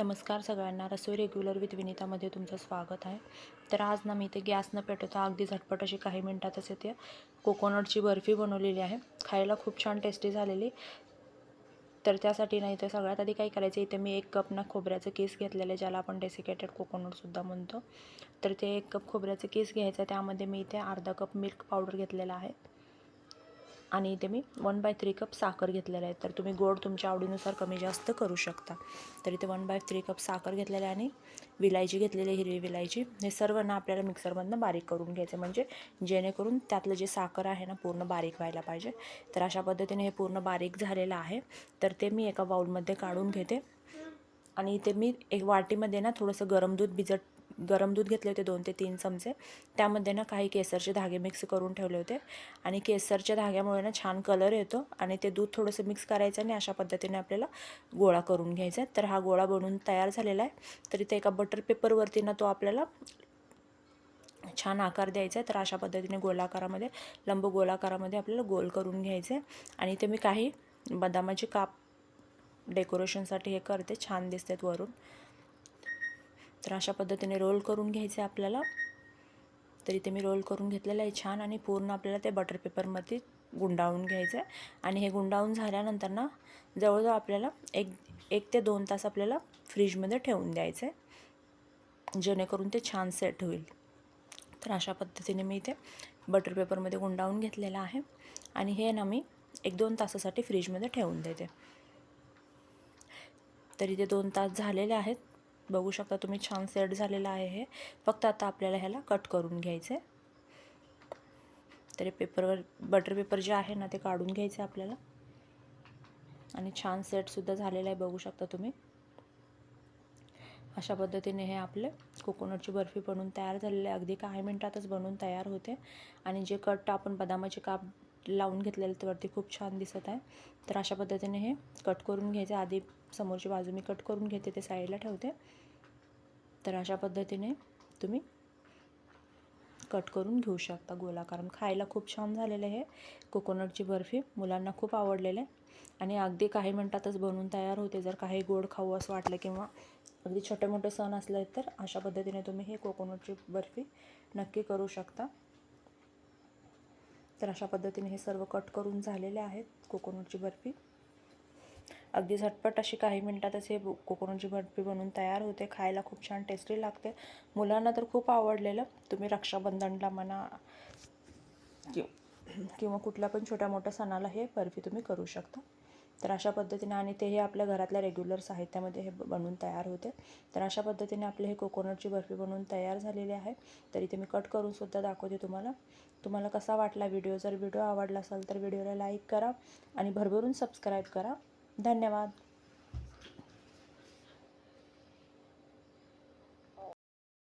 नमस्कार सगळ्यांना. रसोई regular with विनितामध्ये तुमचं स्वागत आहे. तर आज ना मी इथे गॅस न पेटवता. अगदी झटपट अशी काही मिनटातच इथे कोकोनटची बर्फी बनवलेली आहे. खायला खूप छान टेस्टी झालेली. तर त्यासाठी ना इथे सगळ्यात आधी काय करायचं इथे मी एक कप ना खोबऱ्याचं केस घेतलेलं आहे ज्याला आपण डेसिकेटेड कोकोनटसुद्धा म्हणतो. तर ते एक कप खोबऱ्याचं केस घ्यायचं त्यामध्ये मी इथे अर्धा कप मिल्क पावडर घेतलेला आहे. आणि इथे मी वन बाय थ्री कप साखर घेतलेलं आहे. तर तुम्ही गोड तुमच्या आवडीनुसार कमी जास्त करू शकता. तर इथे वन बाय थ्री कप साखर घेतलेलं आहे आणि विलायची घेतलेली हिरवी विलायची. हे सर्व ना आपल्याला मिक्सरमधनं बारीक करून घ्यायचं. म्हणजे जेणेकरून त्यातलं जे साखर आहे ना पूर्ण बारीक व्हायला पाहिजे. तर अशा पद्धतीने हे पूर्ण बारीक झालेलं आहे. तर ते मी एका बाऊलमध्ये काढून घेते. आणि इथे मी एक वाटीमध्ये ना थोडंसं गरम दूध भिजत गरम दूध घेतले होते दोन ते तीन चमचे. त्यामध्ये ना काही केसरचे धागे मिक्स करून ठेवले होते. आणि केसरच्या धाग्यामुळे ना छान कलर येतो आणि ते दूध थोडंसं मिक्स करायचं आणि अशा पद्धतीने आपल्याला गोळा करून घ्यायचा आहे. तर हा गोळा बनवून तयार झालेला आहे. तर इथे एका बटर पेपरवरती ना तो आपल्याला छान आकार द्यायचा आहे. तर अशा पद्धतीने गोलाकारामध्ये लंब गोलाकारामध्ये आपल्याला गोल करून घ्यायचं आहे. आणि ते मी काही बदामाचे काप डेकोरेशनसाठी हे करते. छान दिसतात वरून. तर अशा पद्धतीने रोल करून घ्यायचे आपल्याला. तर इथे मी रोल करून घेतलेलं आहे छान आणि पूर्ण आपल्याला ते बटर पेपरमध्ये गुंडाळून घ्यायचं आहे आणि हे गुंडाळून झाल्यानंतर ना जवळजवळ आपल्याला एक एक ते दोन तास आपल्याला फ्रीजमध्ये ठेवून द्यायचं आहे जेणेकरून ते छान सेट होईल. तर अशा पद्धतीने मी इथे बटर पेपरमध्ये गुंडाळून घेतलेलं आहे. आणि हे ना मी एक दोन तासासाठी फ्रीजमध्ये ठेवून देते. तर इथे दोन तास झालेले आहेत. बघू शकता तुम्ही छान सेट झालेलं आहे. हे फक्त आता आपल्याला ह्याला कट करून घ्यायचं आहे तरी पेपरवर बटर पेपर जे आहे ना ते काढून घ्यायचं आहे आपल्याला. आणि छान सेटसुद्धा झालेलं आहे बघू शकता तुम्ही. अशा पद्धतीने हे आपले कोकोनटची बर्फी बनवून तयार झालेले आहे. अगदी काही मिनटातच बनवून तयार होते. आणि जे कट आपण बदामाचे काप लावून घेतलेले त्यावरती वरती खूप छान दिसत आहे. तर अशा पद्धतीने हे कट करून घ्यायचे. आधी समोरची बाजू मी कट करून घेते ते साईडला ठेवते. तर अशा पद्धतीने तुम्ही कट करून घेऊ शकता गोलाकार खायला खूप छान झालेलं आहे. कोकोनटची बर्फी मुलांना खूप आवडलेलं आहे. आणि अगदी काही मिनटातच बनवून तयार होते. जर काही गोड खाऊ असं वाटलं किंवा अगदी छोटे मोठे सण असले तर अशा पद्धतीने तुम्ही हे कोकोनटची बर्फी नक्की करू शकता. तर अशा पद्धतीने हे सर्व कट करून झालेले आहेत कोकोनटची बर्फी. अगदी झटपट अशी काही मिनटातच हे कोकोनटची बर्फी बनवून तयार होते. खायला खूप छान टेस्टी लागते. मुलांना तर खूप आवडलेलं. तुम्ही रक्षाबंधनला म्हणा कि किंवा कुठल्या पण छोट्या मोठ्या सणाला हे बर्फी तुम्ही करू शकता. तर अशा पद्धतीने आणि ते हे आपल्या घरातल्या रेग्युलर साहित्यामध्ये हे बनवून तयार होते. तर अशा पद्धतीने आपले हे कोकोनटची बर्फी बनवून तयार झालेली आहे. तर इथे मी कट करून सुद्धा दाखवते तुम्हाला. तुम्हाला कसा वाटला व्हिडिओ जर व्हिडिओ आवडला असेल तर व्हिडिओला लाईक करा आणि भरभरून सबस्क्राईब करा. धन्यवाद.